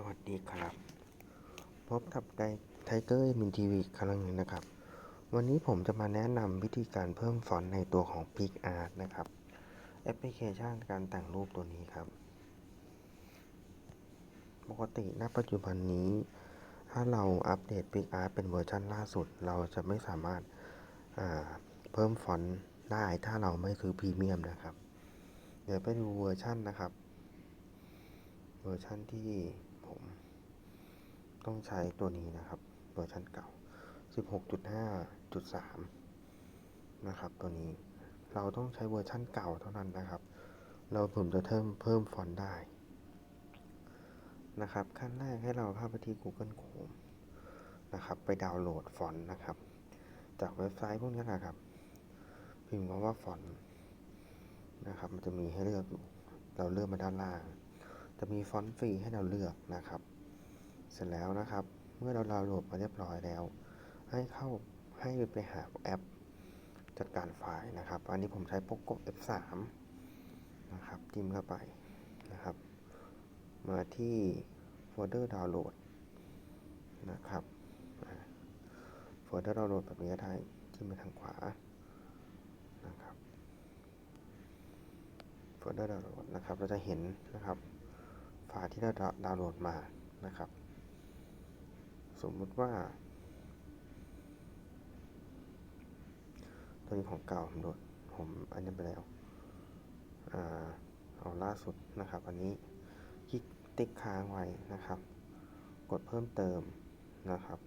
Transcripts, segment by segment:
สวัสดีครับ พบกับไดไทเกอร์มินทีวีครั้งหนึ่งนะครับ วันนี้ผมจะมาแนะนำวิธีการเพิ่มฟอนต์ในตัวของ PicArt นะครับ แอปพลิเคชันการแต่งรูปตัวนี้ครับ ปกติณปัจจุบันนี้ ถ้าเราอัปเดต PicArt เป็นเวอร์ชันล่าสุด เราจะไม่สามารถาเพิ่มฟอนต์ได้ถ้าเราไม่ซื้อพรีเมียมนะครับ เดี๋ยวไปดูเวอร์ชันนะครับเวอร์ชันที่ ต้องใช้ตัวนี้นะครับเวอร์ชันเก่า 16.5.3 นะครับ ตัวนี้เราต้องใช้เวอร์ชันเก่าเท่านั้นนะครับ เราผมจะเพิ่มเพิ่มฟอนต์ได้นะครับ ขั้นแรกให้เราเข้าไปที่ Google Chrome นะครับ ไปดาวน์โหลดฟอนต์นะครับ จากเว็บไซต์พวกนี้นะครับ พิมพ์คำว่าฟอนต์นะครับ มันจะมีให้เลือกอยู่ เราเลือกมาด้านล่าง จะมีฟอนต์ฟรีให้เราเลือกนะครับ เสร็จแล้วนะครับ เมื่อเราดาวน์โหลดมาเรียบร้อยแล้ว ให้เข้าให้ไปหาแอป จัดการไฟล์นะครับ อันนี้ผมใช้ POCO F3 นะครับจิ้มเข้าไปนะครับ มาที่โฟลเดอร์ดาวน์โหลดนะครับโฟลเดอร์ดาวน์โหลดแบบนี้ได้จิ้มไปทางขวานะครับโฟลเดอร์ดาวน์โหลดนะครับ เราจะเห็นนะครับไฟล์ที่เราดาวน์โหลดมานะครับ สมมติว่าตัวนี้ของเก่าผมโหลดผมอันนี้ไปแล้วอ่าเอาล่าสุดนะครับ อันนี้คลิกติ๊กค้างไว้นะครับ กดเพิ่มเติมนะครับ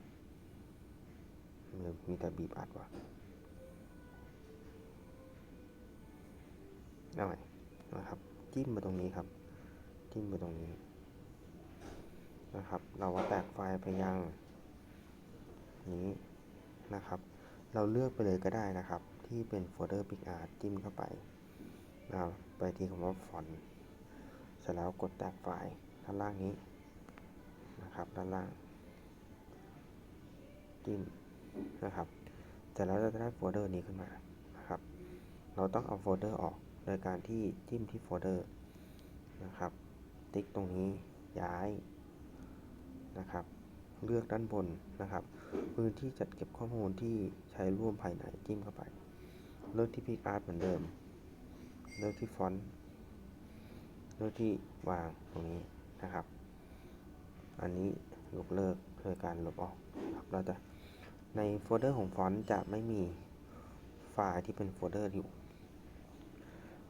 มีมีแต่บีบอัดว่ะเอาใหม่นะครับ จิ้มมาตรงนี้ครับ จิ้มไปตรงนี้ นะครับ เราว่าแตกไฟล์ไปยัง นี้นะครับ เราเลือกไปเลยก็ได้นะครับ ที่เป็นโฟลเดอร์ PicArt จิ้มเข้าไปนะไปที่คำว่าฟอนต์เสร็จแล้วกดแตกไฟล์ด้านล่างนี้นะครับด้านล่างจิ้มนะครับเสร็จแล้วเราจะได้โฟลเดอร์นี้ขึ้นมานะครับ เราต้องเอาโฟลเดอร์ออกโดยการที่จิ้มที่โฟลเดอร์นะครับ ติ๊กตรงนี้ย้าย นะครับ เลือกด้านบนนะครับ พื้นที่จัดเก็บข้อมูลที่ใช้ร่วมภายในจิ้มเข้าไป เลือกที่ PicArt เหมือนเดิม เลือกที่ฟอนต์ เลือกที่วางตรงนี้นะครับ อันนี้ยกเลิกโดยการลบออกครับเราจะในโฟลเดอร์ของฟอนต์จะไม่มีไฟล์ที่เป็นโฟลเดอร์อยู่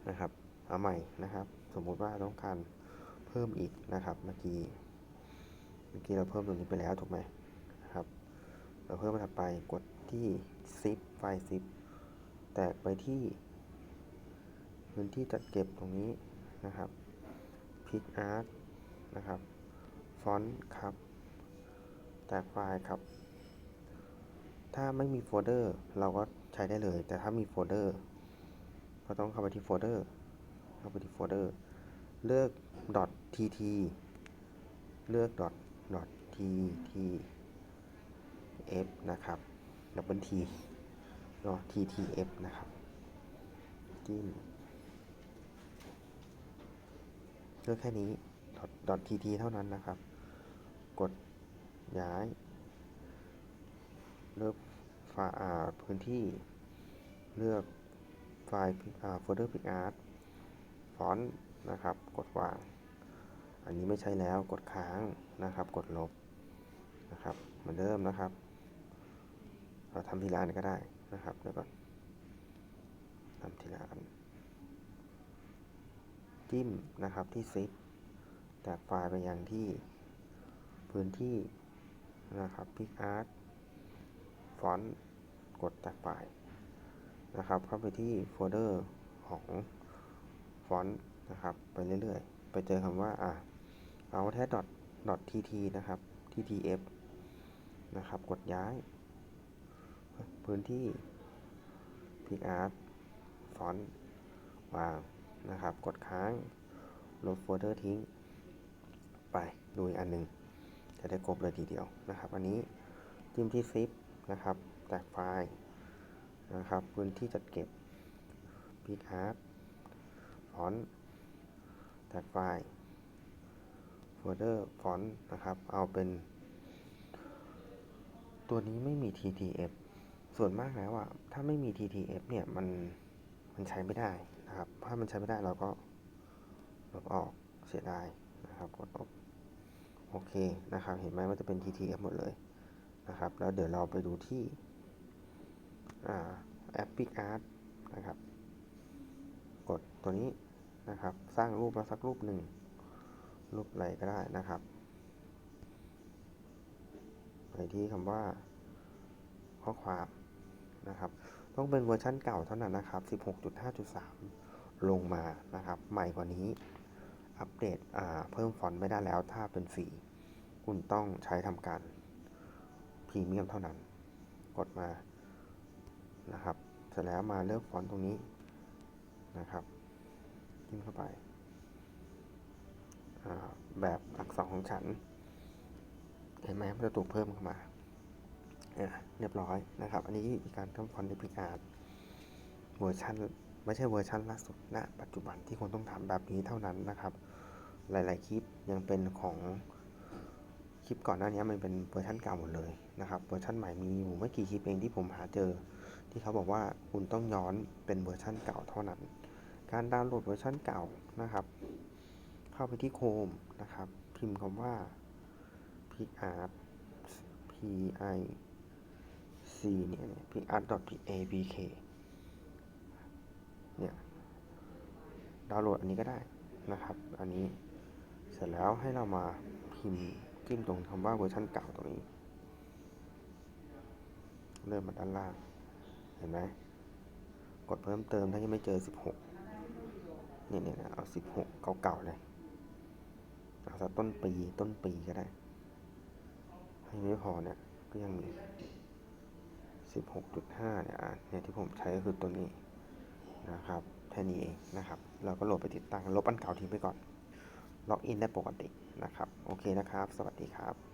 นะครับ เอาใหม่นะครับ สมมุติว่าต้องการเพิ่มอีกนะครับ เมื่อกี้ เมื่อกี้เราเพิ่มตรงนี้ไปแล้วถูกไหมครับ เราเพิ่มมาถัดไปกดที่ zip ไฟล์ zip แตกไปที่พื้นที่จัดเก็บตรงนี้นะครับ PicArt นะครับฟอนต์ครับแตกไฟล์ครับ ถ้าไม่มีโฟลเดอร์เราก็ใช้ได้เลย แต่ถ้ามีโฟลเดอร์ก็ต้องเข้าไปที่โฟลเดอร์เข้าไปที่โฟลเดอร์เลือก .tt เลือก .tt f นะครับดับเบิลทีเนาะ ttf นะครับ จิ้มเลือกแค่นี้ .tt เท่านั้นนะครับ กดย้าย เลือกฟล์อ่าพื้นที่ เลือกไฟล์โฟลเดอร์ PicArt ฟอนต์นะครับ กดวาง อันนี้ไม่ใช่แล้วกดค้างนะครับ กดลบนะครับเหมือนเดิมนะครับ เราทำทีละอันก็ได้นะครับเดี๋ยวก่อนทำทีละอันจิ้มนะครับที่ซิปแตกไฟล์ไปยังที่พื้นที่นะครับ PicArt ฟอนต์กดแตกไฟล์นะครับ เข้าไปที่โฟลเดอร์ของฟอนต์นะครับ ไปเรื่อยๆ ไปเจอคำว่าอะ เอาแท้ dot dot นะครับ ttf นะครับ กดย้าย พื้นที่ PicArt ฟอนต์วางนะครับ กดค้าง ลบโฟลเดอร์ทิ้ง ไปดูอีกอันหนึ่งจะได้ครบเลยทีเดียวนะครับ อันนี้จิ้มที่ซิปนะครับแตกไฟล์นะครับ พื้นที่จัดเก็บ PicArt ฟอนต์แตกไฟล์ นต์นะครับ เอาเป็น ตัวนี้ไม่มี TTF ส่วนมากแล้วอะถ้าไม่มี TTF เนี่ย มัน มันใช้ไม่ได้นะครับ ถ้ามันใช้ไม่ได้เราก็ลบออกเสียดายนะครับ กดลบโอเคนะครับ เห็นไหมว่าจะเป็น TTF หมดเลยนะครับ แล้วเดี๋ยวเราไปดูที่อ่าแอป PicArt นะครับ กดตัวนี้นะครับ สร้างรูปมาสักรูปหนึ่ง รูปอะไรก็ได้นะครับ ไปที่คำว่า ข้อความนะครับ ต้องเป็นเวอร์ชันเก่าเท่านั้นนะครับ 16.5.3 ลงมานะครับ ใหม่กว่านี้ อัปเดตเพิ่มฟอนต์ไม่ได้แล้ว ถ้าเป็นฟรีคุณต้องใช้ทำการพรีเมียมเท่านั้น กดมานะครับ เสร็จแล้วมาเลือกฟอนต์ตรงนี้นะครับจิ้มเข้าไป แบบอักษรของฉัน เห็นไหมมันจะถูกเพิ่มเข้ามาเรียบร้อยนะครับ อันนี้มีการทำฟอนต์ในพิการเวอร์ชันไม่ใช่เวอร์ชันล่าสุดณปัจจุบันที่คุณต้องทำแบบนี้เท่านั้นนะครับ หลาย ๆ คลิปยังเป็นของคลิปก่อนหน้านี้มันเป็นเวอร์ชันเก่าหมดเลยนะครับ เวอร์ชันใหม่มีอยู่ไม่กี่คลิปเองที่ผมหาเจอ ที่เขาบอกว่าคุณต้องย้อนเป็นเวอร์ชันเก่าเท่านั้น การดาวน์โหลดเวอร์ชันเก่านะครับ เข้าไปที่โคมนะครับ พิมพ์คำว่า picart p i c เนี่ย picart apk เนี่ยดาวน์โหลดอันนี้ก็ได้นะครับ อันนี้เสร็จแล้วให้เรามาพิมพ์จิ้มตรงคำว่าเวอร์ชันเก่าตรงนี้ เริ่มมาด้านล่าง เห็นไหมกดเพิ่มเติมถ้ายังไม่เจอ 16 เนี่ยเนี่ยเอา 16 เก่าๆเลย อาจจะต้นปีต้นปีก็ได้ให้ไม่พอเนี่ยก็ยังมี 16.5 เนี่ยเนี่ยที่ผมใช้ก็คือตัวนี้นะครับแค่นี้เองนะครับ เราก็โหลดไปติดตั้งลบอันเก่าทิ้งไปก่อน ล็อกอินได้ปกตินะครับ โอเคนะครับ สวัสดีครับ